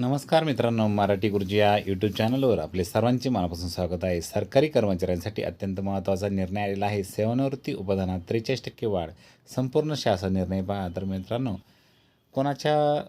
नमस्कार मित्रांनो मराठी गुरुजी या यूट्यूब चॅनलवर आपले सर्वांचे मनापासून स्वागत आहे. सरकारी कर्मचाऱ्यांसाठी अत्यंत महत्त्वाचा निर्णय आलेला आहे. सेवानिवृत्ती उपदानात त्रेचाळीस टक्के वाढ. संपूर्ण शासन निर्णय पहा. तर मित्रांनो कोणाच्या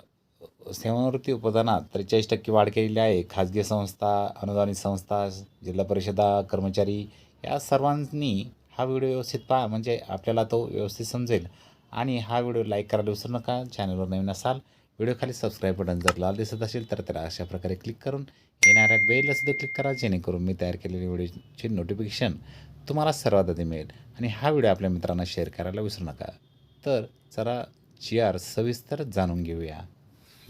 सेवानिवृत्ती उपदानात त्रेचाळीस टक्के वाढ केलेली आहे? खाजगी संस्था अनुदानित संस्था जिल्हा परिषदा कर्मचारी या सर्वांनी हा व्हिडिओ व्यवस्थित पहा. म्हणजे आपल्याला तो व्यवस्थित समजेल. आणि हा व्हिडिओ लाईक करायला विसरू नका. चॅनलवर नवीन असाल व्हिडिओ खाली सबस्क्राईब बटन जर लाल दिसत असेल तर त्याला अशा प्रकारे क्लिक करून येणाऱ्या बेलला सुद्धा क्लिक करा जेणेकरून मी तयार केलेली व्हिडिओची नोटिफिकेशन तुम्हाला सर्वात आधी मिळेल. आणि हा व्हिडिओ आपल्या मित्रांना शेअर करायला विसरू नका. तर जरा जी आर सविस्तर जाणून घेऊया.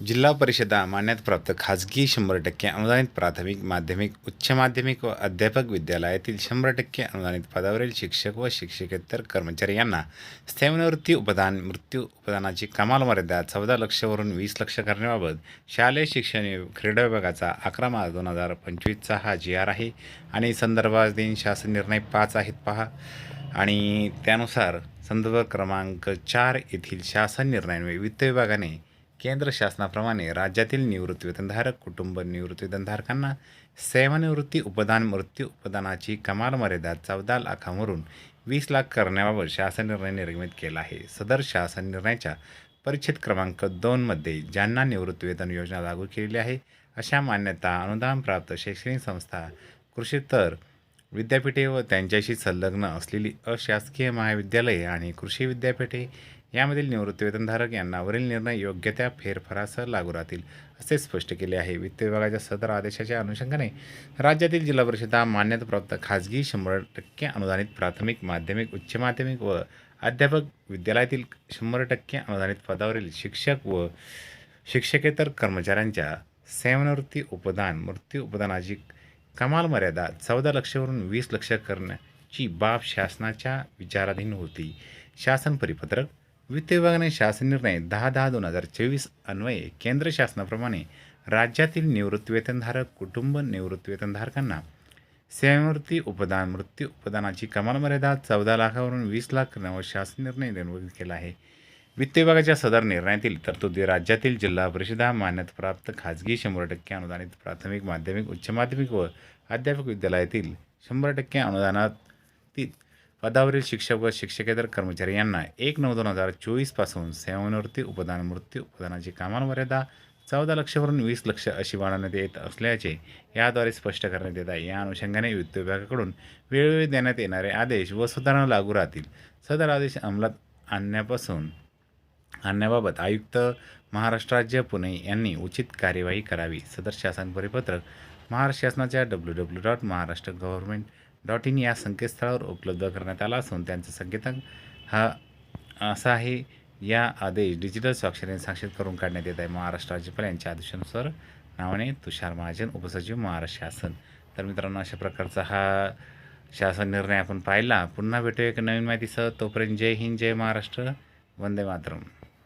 जिल्हा परिषदा मान्यताप्राप्त खाजगी शंभर टक्के अनुदानित प्राथमिक माध्यमिक उच्च माध्यमिक व अध्यापक विद्यालयातील शंभर टक्के अनुदानित पदावरील शिक्षक व शिक्षकेतर कर्मचारी यांना स्थैवनिवृत्ती उपदान मृत्यू उपदानाची कमाल मर्यादा चौदा लक्षवरून वीस लक्ष करण्याबाबत शालेय शिक्षण क्रीडा विभागाचा अकरा मार्च दोन हजार पंचवीसचा हा जी आर आहे. आणि संदर्भाधीन शासन निर्णय पाच आहेत पहा. आणि त्यानुसार संदर्भ क्रमांक चार येथील शासन निर्णयान्वये वित्त विभागाने केंद्र शासनाप्रमाणे राज्यातील निवृत्तीवेतनधारक कुटुंब निवृत्तीवेतनधारकांना सेवानिवृत्ती उपदान मृत्यू उपदानाची कमाल मर्यादा चौदा लाखांवरून वीस लाख करण्याबाबत शासन निर्णय निर्गमित केला आहे. सदर शासन निर्णयाच्या परिच्छेद क्रमांक दोनमध्ये ज्यांना निवृत्तीवेतन योजना लागू केलेली आहे अशा मान्यता अनुदान प्राप्त शैक्षणिक संस्था कृषीतर विद्यापीठे व त्यांच्याशी संलग्न असलेली अशासकीय महाविद्यालये आणि कृषी विद्यापीठे यामधील निवृत्तीवेतनधारक यांना वरील निर्णय योग्य त्या फेरफारासह लागू राहतील असे स्पष्ट केले आहे. वित्त विभागाच्या सदर आदेशाच्या अनुषंगाने राज्यातील जिल्हा परिषदा मान्यताप्राप्त खाजगी शंभर टक्के अनुदानित प्राथमिक माध्यमिक उच्च माध्यमिक व अध्यापक विद्यालयातील शंभर टक्के अनुदानित पदावरील शिक्षक व शिक्षकेतर कर्मचाऱ्यांच्या सेवानिवृत्ती उपदान मृत्यू उपदानाची कमाल मर्यादा चौदा लक्षवरून वीस लक्ष करण्याची बाब शासनाच्या विचाराधीन होती. शासन परिपत्रक वित्त विभागाने शासन निर्णय दहा दहा दोन हजार चोवीस अन्वये केंद्र शासनाप्रमाणे राज्यातील निवृत्तीवेतनधारक कुटुंब निवृत्तीवेतनधारकांना सेवानिवृत्ती उपदान मृत्यू उपदानाची कमाल मर्यादा चौदा लाखावरून वीस लाख करण्यावर शासन निर्णय निर्मित केला आहे. वित्त विभागाच्या सदर निर्णयातील तरतुदी राज्यातील जिल्हा परिषदा मान्यताप्राप्त खाजगी शंभर टक्के अनुदानित प्राथमिक माध्यमिक उच्च माध्यमिक व अध्यापक विद्यालयातील शंभर टक्के अनुदानातील पदावरील शिक्षक व शिक्षकेतर कर्मचारी यांना एक नऊ दोन हजार चोवीसपासून सेवानिवृत्ती उपदान मृत्यू उपदानाची कामांमर्यादा चौदा लक्षवरून वीस लक्ष अशी वाढवण्यात येत असल्याचे याद्वारे स्पष्ट करण्यात येत आहे. या अनुषंगाने वित्त विभागाकडून वेळोवेळी देण्यात येणारे आदेश व सुधारणा लागू राहतील. सदर आदेश अंमलात आणण्यापासून आणण्याबाबत आयुक्त महाराष्ट्र राज्य पुणे यांनी उचित कार्यवाही करावी. सदर शासन परिपत्रक महाराष्ट्र शासनाच्या W W dot Maharashtra government dot in या संकेतस्थळावर उपलब्ध करण्यात आला असून त्यांचा संकेतांक हा असा आहे. या आदेश डिजिटल स्वाक्षरीने साक्षर करून काढण्यात येत आहे. महाराष्ट्र राज्यपाल यांच्या आदेशानुसार नावाने तुषार महाजन उपसचिव महाराष्ट्र शासन. तर मित्रांनो अशा प्रकारचा हा शासन निर्णय आपण पाहिला. पुन्हा भेटूया एक नवीन माहितीसह. तोपर्यंत जय हिंद जय महाराष्ट्र. वंदे मातरम.